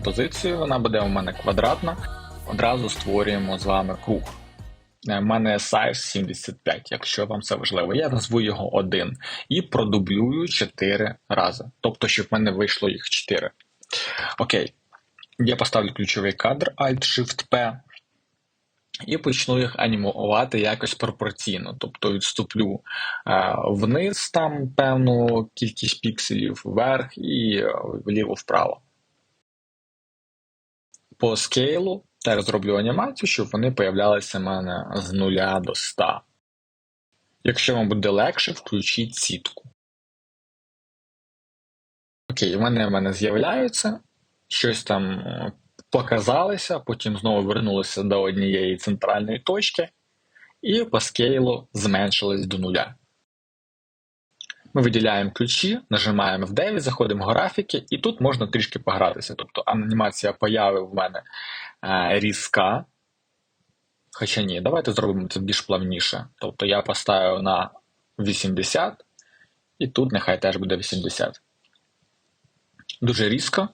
композицію, вона буде у мене квадратна. Одразу створюємо з вами круг. У мене size 75, якщо вам це важливо. Я назву його 1 і продублюю 4 рази. Тобто, щоб в мене вийшло їх 4. Окей. Я поставлю ключовий кадр Alt-Shift-P і почну їх анімувати якось пропорційно. Тобто відступлю е, вниз там певну кількість пікселів, вверх і е, вліво-вправо. По скейлу теж зроблю анімацію, щоб вони появлялися в мене з 0 до 100. Якщо вам буде легше, включіть сітку. Окей, вони в мене з'являються, щось там е, показалися, потім знову вернулися до однієї центральної точки, і по скейлу зменшились до нуля. Ми виділяємо ключі, нажимаємо в деві, заходимо в графіки, і тут можна трішки погратися. Тобто анімація появи в мене е, різка. Хоча ні, давайте зробимо це більш плавніше. Тобто я поставив на 80, і тут нехай теж буде 80. Дуже різко.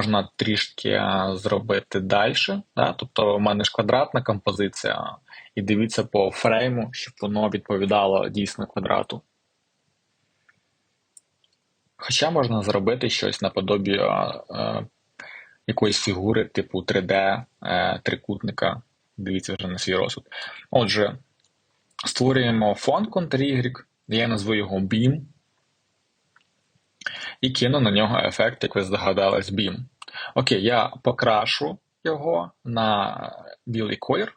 Можна трішки зробити далі. Да? Тобто, у мене ж квадратна композиція, і дивіться по фрейму, щоб воно відповідало дійсно квадрату. Хоча можна зробити щось наподобі а, а, якоїсь фігури, типу 3D е, трикутника. Дивіться вже на свій розсуд. Отже, створюємо фон Ctrl-Y, я назву його Beam і кину на нього ефект, як ви здогадались, Beam. Окей, я покрашу його на білий колір.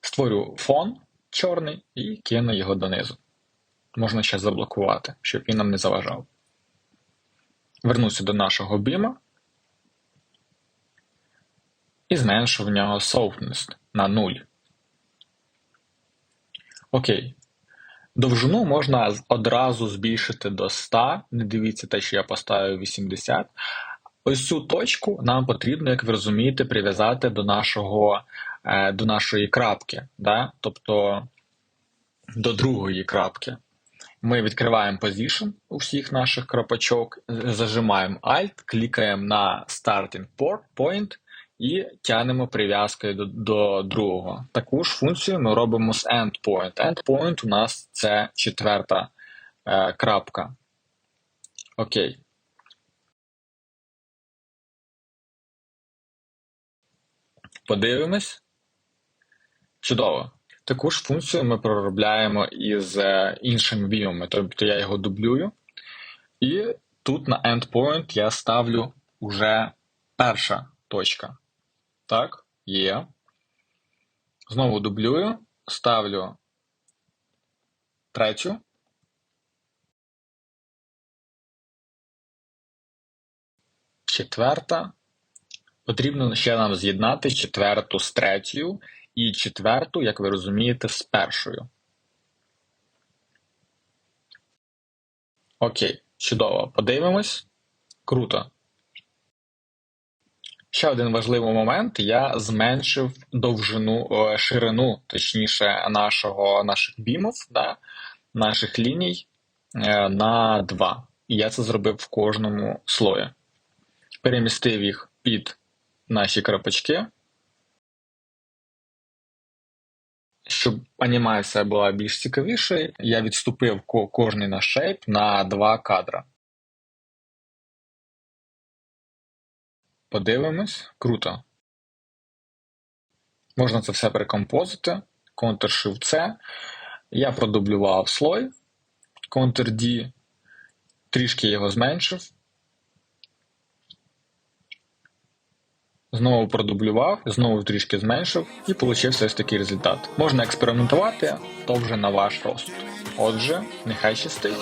Створю фон чорний і кину його донизу. Можна ще заблокувати, щоб він нам не заважав. Вернуся до нашого біма і зменшу в нього softness на 0. Окей. Довжину можна одразу збільшити до 100. Не дивіться те, що я поставив 80. Ось цю точку нам потрібно, як ви розумієте, прив'язати до нашого, е, до нашої крапки, да? тобто до другої крапки. Ми відкриваємо Position у всіх наших крапочок, зажимаємо Alt, клікаємо на Starting Point і тянемо прив'язкою до, до другого. Таку ж функцію ми робимо з endpoint. Endpoint у нас це четверта е, крапка. Окей. Подивимось. Чудово. Таку ж функцію ми проробляємо із е, іншими біомами. Тобто я його дублюю. І тут на endpoint я ставлю уже перша точка. Так, є. Знову дублюю, ставлю третю. Четверта. Потрібно ще нам з'єднати четверту з третьою і четверту, як ви розумієте, з першою. Окей, чудово. Подивимось. Круто. Ще один важливий момент: я зменшив довжину е, ширину, точніше, нашого наших бімов, да, наших ліній е, на 2. І я це зробив в кожному слої. Перемістив їх під наші крапочки, щоб анімація була більш цікавішою, я відступив кожний наш шейп на 2 кадра. Подивимось. Круто. Можна це все перекомпозити. Ctrl-Shift-C. Я продублював слой. Ctrl-D. Трішки його зменшив. Знову продублював, знову трішки зменшив і получився ось такий результат. Можна експериментувати, то вже на ваш розсуд. Отже, нехай щастить.